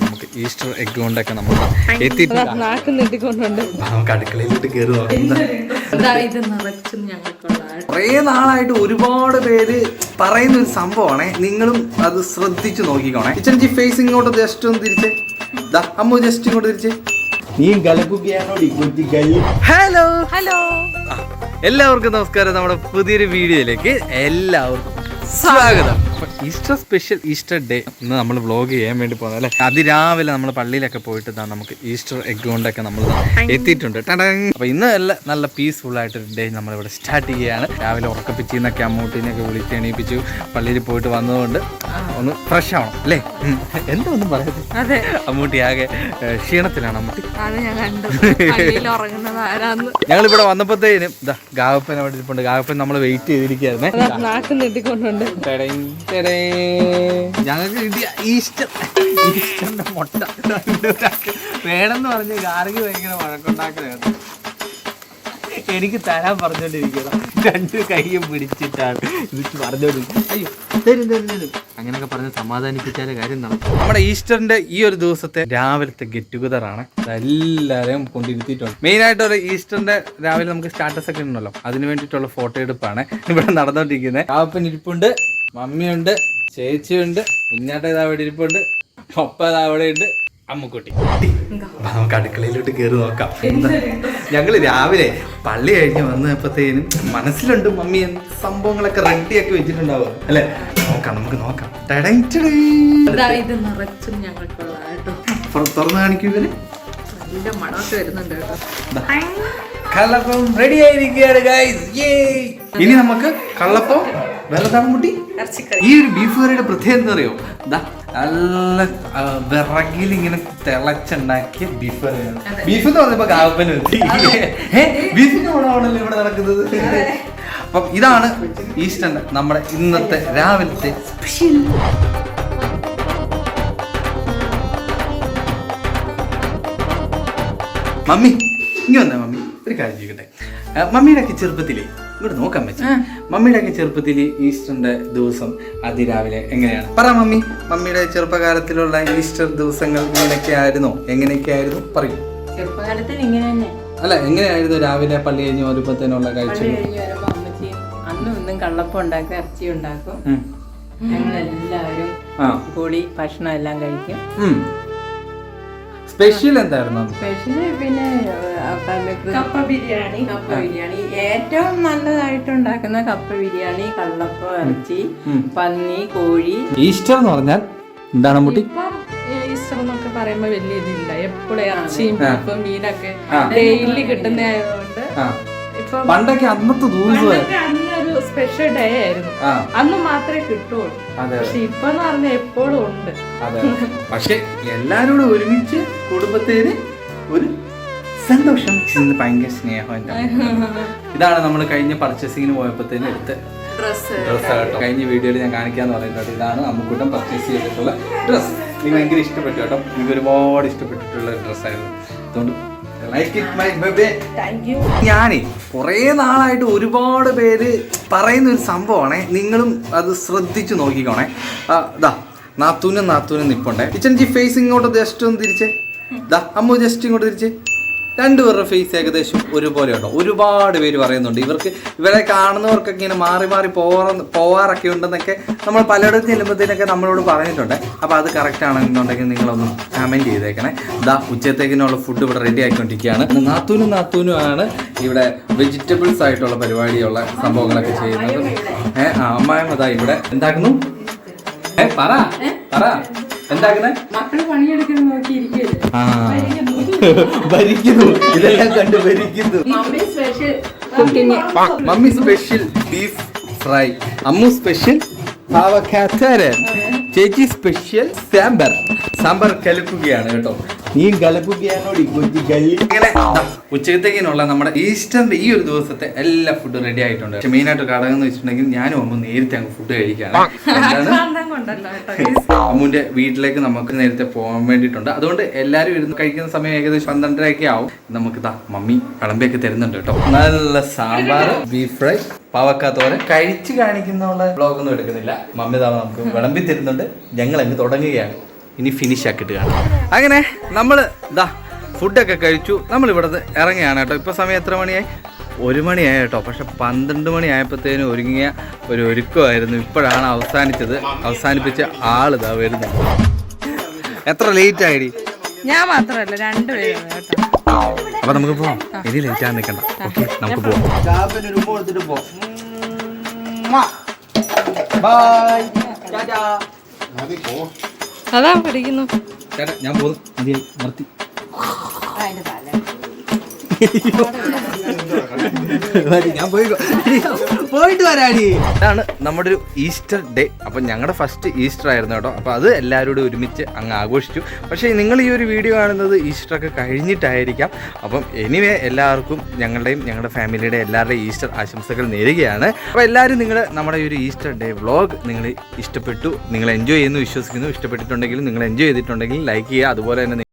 നമുക്ക് Easter egg കൊണ്ടൊക്കെ നമ്മൾ എത്തിയിട്ടുണ്ട്. നാക്ക് നീട്ടിക്കൊണ്ടുണ്ട് നമുക്ക് അടുക്കളയിലോട്ട് കയറി കുറേ നാളായിട്ട് ഒരുപാട് പേര് പറയുന്ന ഒരു സംഭവമാണേ. നിങ്ങളും അത് ശ്രദ്ധിച്ചു നോക്കിക്കോണേ. കിച്ചൺ ജി ഫേസ് ഇങ്ങോട്ട് ജസ്റ്റ് ഒന്ന് തിരിച്ച്. അമ്മ അമ്മു ജസ്റ്റ് ഇങ്ങോട്ട് തിരിച്ച്. നീ ഹലോ ഹലോ എല്ലാവർക്കും നമസ്കാരം. നമ്മുടെ പുതിയൊരു വീഡിയോയിലേക്ക് എല്ലാവർക്കും സ്വാഗതം. അപ്പൊ ഈസ്റ്റർ സ്പെഷ്യൽ ഈസ്റ്റർ ഡേ ഇന്ന് നമ്മൾ വ്ലോഗ് ചെയ്യാൻ വേണ്ടി പോകുന്നത് അല്ലെ? അതിരാവിലെ നമ്മൾ പള്ളിയിലൊക്കെ പോയിട്ട് ദാ നമുക്ക് ഈസ്റ്റർ എഗ് കൊണ്ടൊക്കെ നമ്മൾ എത്തിയിട്ടുണ്ട്. അപ്പൊ ഇന്ന് നല്ല നല്ല പീസ്ഫുൾ ആയിട്ടൊരു ഡേ നമ്മളിവിടെ സ്റ്റാർട്ട് ചെയ്യുകയാണ്. രാവിലെ ഉറക്കപ്പിച്ചിന്നൊക്കെ അമ്മൂട്ടിനെയൊക്കെ വിളിച്ച് എണീപ്പിച്ചു. പള്ളിയിൽ പോയിട്ട് വന്നതുകൊണ്ട് ഒന്ന് ഫ്രഷ് ആവണം അല്ലേ. എന്താ ഒന്നും പറയുന്നത് അതെ. അമ്മൂട്ടി ആകെ ക്ഷീണത്തിലാണ് അമ്മൂട്ടി. ഞങ്ങൾ ഇവിടെ വന്നപ്പോഴത്തേനും ഇതാ ഗാവപ്പൻ അവിടെ ഇരിപ്പുണ്ട്. ഗാവപ്പൻ നമ്മൾ വെയിറ്റ് ചെയ്തിരിക്കുകയായിരുന്നേ. ഞങ്ങൾക്ക് കിട്ടിയ ഈസ്റ്റർ. ഈസ്റ്ററിന്റെ മുട്ട. വേണമെന്ന് പറഞ്ഞ് ഗാർഗി ഭയങ്കര വഴക്കുണ്ടാക്കുന്നത് എനിക്ക് തരാൻ പറഞ്ഞോണ്ടിരിക്കണം രണ്ട് കൈയും പിടിച്ചിട്ടാണ് ഇത് പറഞ്ഞോണ്ടിരിക്കും അയ്യോ തരും തരും തരും. അങ്ങനെയൊക്കെ പറഞ്ഞ് സമാധാനിപ്പിച്ചാലേ കാര്യം നടക്കും. നമ്മുടെ ഈസ്റ്ററിന്റെ ഈ ഒരു ദിവസത്തെ രാവിലത്തെ ഗെറ്റ് ടുഗദർ ആണ്. എല്ലാവരെയും കൊണ്ടിരുത്തിയിട്ടുണ്ട്. മെയിൻ ആയിട്ട് ഒരു ഈസ്റ്ററിന്റെ രാവിലെ നമുക്ക് സ്റ്റാറ്റസ് ഒക്കെ ഉണ്ടല്ലോ. അതിന് വേണ്ടിയിട്ടുള്ള ഫോട്ടോ എടുപ്പാണ് ഇവിടെ നടന്നുകൊണ്ടിരിക്കുന്നത് കാപ്പൻ ഇരിപ്പുണ്ട്. മമ്മിയുണ്ട് ചേച്ചിയുണ്ട് കുഞ്ഞാട്ട ഇതാ അവിടെ ഇരിപ്പുണ്ട് പപ്പ ഇതാ അവിടെ ഉണ്ട് അമ്മക്കുട്ടി. അപ്പൊ നമുക്ക് അടുക്കളയിലോട്ട് കയറി നോക്കാം. ഞങ്ങൾ ഞങ്ങൾ രാവിലെ പള്ളി കഴിഞ്ഞ് വന്നപ്പോഴത്തേനും മനസ്സിലുണ്ട് മമ്മി എന്ത് സംഭവങ്ങളൊക്കെ റെഡിയാക്കി വെച്ചിട്ടുണ്ടാവും അല്ലെ? നോക്കാം നമുക്ക് നോക്കാം. തുറന്ന് കാണിക്കൂ ഇവർ. നല്ല മണമൊക്കെ വരുന്നുണ്ട് കേട്ടോ. കള്ളപ്പം റെഡി ആയിരിക്കുകയാണ് ഇനി നമുക്ക് കള്ളപ്പം വേറെ മുട്ടി ഇറച്ചിക്കറി. ഈ ഒരു ബീഫ് കറിയുടെ പ്രത്യേകത എന്താ അറിയോ? ദാ നല്ല വിറകിൽ ഇങ്ങനെ തിളച്ചുണ്ടാക്കിയ ബീഫ് കറിയാണ് ബീഫ് എന്ന് പറഞ്ഞപ്പോ കാവപ്പന് ബീഫിന്റെ ഗുണമാണല്ലോ ഇവിടെ നടക്കുന്നത്. അപ്പം ഇതാണ് ഈസ്റ്റർ നമ്മുടെ ഇന്നത്തെ രാവിലത്തെ സ്പെഷ്യൽ മമ്മി ഇങ്ങനെ വന്നേ മമ്മി. ഒരു കാര്യം ചെയ്യട്ടെ മമ്മിയുടെ മമ്മിയുടെയൊക്കെ ചെറുപ്പത്തിലേ ഇങ്ങോട്ട് നോക്കാൻ പറ്റും. മമ്മിയുടെയൊക്കെ ചെറുപ്പത്തിൽ ഈസ്റ്ററിന്റെ ദിവസം അതിരാവിലെ എങ്ങനെയാണ്? പറ മമ്മി. മമ്മിയുടെ ചെറുപ്പകാലത്തിലുള്ള ഈസ്റ്റർ ദിവസങ്ങൾ ഇങ്ങനെയൊക്കെ ആയിരുന്നോ എങ്ങനെയൊക്കെ ആയിരുന്നു പറയൂ. ചെറുപ്പകാലത്തിൽ ഇങ്ങനെ തന്നെ. അല്ല എങ്ങനെയായിരുന്നു രാവിലെ പള്ളി കഴിഞ്ഞ് വരുമ്പത്തേനുള്ള കാഴ്ച അന്നും ഇന്നും കള്ളപ്പം ഉണ്ടാക്കും ഇറച്ചി ഉണ്ടാക്കും. ഞങ്ങൾ എല്ലാവരും കൂടി ഭക്ഷണം എല്ലാം കഴിക്കും. സ്പെഷ്യൽ എന്തായിരുന്നു? സ്പെഷ്യൽ പിന്നെ കപ്പ ബിരിയാണി. കപ്പ ബിരിയാണി. ഏറ്റവും നല്ലതായിട്ട് ഉണ്ടാക്കുന്ന കപ്പ ബിരിയാണി കള്ളപ്പ ഇറച്ചി പന്നി കോഴി. ഈസ്റ്റർ എന്ന് പറഞ്ഞാൽ എന്താണ് മുട്ടി? ഇപ്പം ഈസ്റ്റർ എന്നൊക്കെ പറയുമ്പോ വലിയ ഇതില്ല. എപ്പോഴും ഇറച്ചിയും. ബീഫും മീനൊക്കെ ഡെയിലി കിട്ടുന്ന ആയതുകൊണ്ട് ഇപ്പൊ പണ്ടൊക്കെ അന്നത്തെ ദിവസം സ്പെഷ്യൽ ഡേ ആയിരുന്നു. അന്ന് മാത്രമേ കിട്ടുള്ളൂ. പക്ഷെ ഇപ്പൊ എന്ന് പറഞ്ഞാൽ എപ്പോഴും ഉണ്ട്. അതെ പക്ഷെ എല്ലാരോടും ഒരുമിച്ച് കുടുംബത്തിന് ഒരു സന്തോഷം ഇന്ന് ഭയങ്കര സ്നേഹം ഇതാണ് നമ്മൾ കഴിഞ്ഞ പർച്ചേസിങ്ങിന് പോയപ്പോഴത്തേന് എടുത്ത് ഡ്രസ്സ് ഡ്രസ്സ് കേട്ടോ. കഴിഞ്ഞ വീഡിയോയിൽ ഞാൻ കാണിക്കാന്ന് പറയുന്നത് ഇതാണ് അമ്മുക്കൂട്ടം പർച്ചേസ് ചെയ്തിട്ടുള്ള ഡ്രസ് എനിക്ക് ഭയങ്കര ഇഷ്ടപ്പെട്ടു കേട്ടോ. എനിക്ക് ഒരുപാട് ഇഷ്ടപ്പെട്ടിട്ടുള്ള ഡ്രസ്സായിരുന്നു അതുകൊണ്ട് ഞാനേ കുറേ നാളായിട്ട് ഒരുപാട് പേര് പറയുന്ന ഒരു സംഭവമാണേ. നിങ്ങളും അത് ശ്രദ്ധിച്ചു നോക്കിക്കോണേ. ദാ നാത്തൂനും നാത്തൂനും നിപ്പുണ്ടേ. ഇച്ചൻ ജി ഫേസ് ഇങ്ങോട്ട് ജസ്റ്റ് ഒന്ന് തിരിച്ചേ. ദാ അമ്മു ജസ്റ്റ് ഇങ്ങോട്ട് തിരിച്ച്. രണ്ടുപേരുടെ ഫേസ് ഏകദേശം ഒരുപോലെ ഉണ്ടോ ഒരുപാട് പേര് പറയുന്നുണ്ട്. ഇവർക്ക് ഇവരെ കാണുന്നവർക്കൊക്കെ ഇങ്ങനെ മാറി മാറി പോവാറ പോവാറൊക്കെ ഉണ്ടെന്നൊക്കെ നമ്മൾ പലയിടത്തും ചെല്ലുമ്പോഴത്തേനൊക്കെ നമ്മളോട് പറഞ്ഞിട്ടുണ്ട്. അപ്പോൾ അത് കറക്റ്റ് ആണെന്നുണ്ടെങ്കിൽ നിങ്ങളൊന്ന് കമന്റ് ചെയ്തേക്കണേ. ദാ ഉച്ചത്തേക്കിനുള്ള ഫുഡ് ഇവിടെ റെഡി ആയിക്കൊണ്ടിരിക്കുകയാണ്. നാത്തൂനും നാത്തൂനും ആണ് ഇവിടെ വെജിറ്റബിൾസ് ആയിട്ടുള്ള പരിപാടിയുള്ള സംഭവങ്ങളൊക്കെ ചെയ്യുന്നത്. ഏഹ് അമ്മായും അതാ ഇവിടെ. എന്താക്കുന്നു? ഏഹ് പറ പറ. എന്താക്കുന്നേ? മക്കൾ പണിയെടുക്കുന്നത് നോക്കിയിരിക്കല്ലേ ആ. ഭരിക്കുന്നു. ഇതെല്ലാം കണ്ട് ഭരിക്കുന്നു. Mummy special cooking mummy special beef fry Ammu special പാവക്കാത്തരൻ ചേച്ചി സ്പെഷ്യൽ സാമ്പാർ. സാമ്പാർ കലക്കുകയാണ് കേട്ടോ. നീ ഗലക്കുകയാണോടി കൊച്ചു ഗലി ഇങ്ങനെ ഉച്ചക്കത്തേക്കിനുള്ള നമ്മുടെ ഈസ്റ്ററിന്റെ ഈ ഒരു ദിവസത്തെ എല്ലാ ഫുഡും റെഡി ആയിട്ടുണ്ട്. പക്ഷെ മെയിൻ ആയിട്ട് ഘടകം എന്ന് വെച്ചിട്ടുണ്ടെങ്കിൽ ഞാനും അമ്മ നേരത്തെ അങ്ങ് ഫുഡ് കഴിക്കാണ്. കേട്ടോ അമ്മുന്റെ വീട്ടിലേക്ക് നമുക്ക് നേരത്തെ പോകാൻ വേണ്ടിയിട്ടുണ്ട്. അതുകൊണ്ട് എല്ലാരും ഇരുന്ന് കഴിക്കുന്ന സമയം ഏകദേശം പന്ത്രണ്ടരയൊക്കെ ആവും. നമുക്ക് ഇതാ മമ്മി വിളമ്പിയൊക്കെ തരുന്നുണ്ട് കേട്ടോ. നല്ല സാമ്പാർ ബീഫ് ഫ്രൈ പാവക്കാത്തോരെ കഴിച്ചു കാണിക്കുന്ന ബ്ലോഗ് ഒന്നും എടുക്കുന്നില്ല. മമ്മി ദാ നമുക്ക് വിളമ്പി തരുന്നുണ്ട്. ഞങ്ങൾ അങ്ങ് തുടങ്ങുകയാണ്. ഇനി ഫിനിഷ് ആക്കിയിട്ട് കാണാം. അങ്ങനെ നമ്മൾ ഇതാ ഫുഡൊക്കെ കഴിച്ചു. നമ്മൾ ഇവിടുന്ന് ഇറങ്ങിയാണ് കേട്ടോ. ഇപ്പോൾ സമയം എത്ര മണിയായി? ഒരു മണിയായി കേട്ടോ. പക്ഷെ പന്ത്രണ്ട് മണി ആയപ്പോഴത്തേനും ഒരുങ്ങിയ ഒരു ഒരുക്കമായിരുന്നു. ഇപ്പോഴാണ് അവസാനിച്ചത്. അവസാനിപ്പിച്ച ആളിതാ വരുന്നത്. എത്ര ലേറ്റ് ആയിടി? ഞാൻ മാത്രമല്ല രണ്ടുപേരും അപ്പൊ നമുക്ക് പോവാം. ഇനി ലേറ്റ് ആകാൻ നിൽക്കണ്ട. ഓക്കെ നമുക്ക് പോവാം. ബൈ അതാ പഠിക്കുന്നു. ചേട്ടാ ഞാൻ പോകുന്നു. മതിയായി നിർത്തി. ഞാൻ പോയി പോയിട്ട് വരാടി. അതാണ് നമ്മുടെ ഒരു ഈസ്റ്റർ ഡേ. അപ്പൊ ഞങ്ങളുടെ ഫസ്റ്റ് ഈസ്റ്റർ ആയിരുന്നു കേട്ടോ. അപ്പൊ അത് എല്ലാവരോടും ഒരുമിച്ച് അങ്ങ് ആഘോഷിച്ചു. പക്ഷേ നിങ്ങൾ ഈ ഒരു വീഡിയോ കാണുന്നത് ഈസ്റ്റർ ഒക്കെ കഴിഞ്ഞിട്ടായിരിക്കാം. അപ്പം എനിവേ എല്ലാവർക്കും ഞങ്ങളുടെയും ഞങ്ങളുടെ ഫാമിലിയുടെ എല്ലാവരുടെയും ഈസ്റ്റർ ആശംസകൾ നേരുകയാണ്. അപ്പോൾ എല്ലാവരും നിങ്ങൾ നമ്മുടെ ഈ ഒരു ഈസ്റ്റർ ഡേ വ്ളോഗ് നിങ്ങൾ ഇഷ്ടപ്പെട്ടു നിങ്ങൾ എൻജോയ് ചെയ്യുന്നു വിശ്വസിക്കുന്നു ഇഷ്ടപ്പെട്ടിട്ടുണ്ടെങ്കിൽ നിങ്ങൾ എൻജോയ് ചെയ്തിട്ടുണ്ടെങ്കിൽ ലൈക്ക് ചെയ്യുക. അതുപോലെ തന്നെ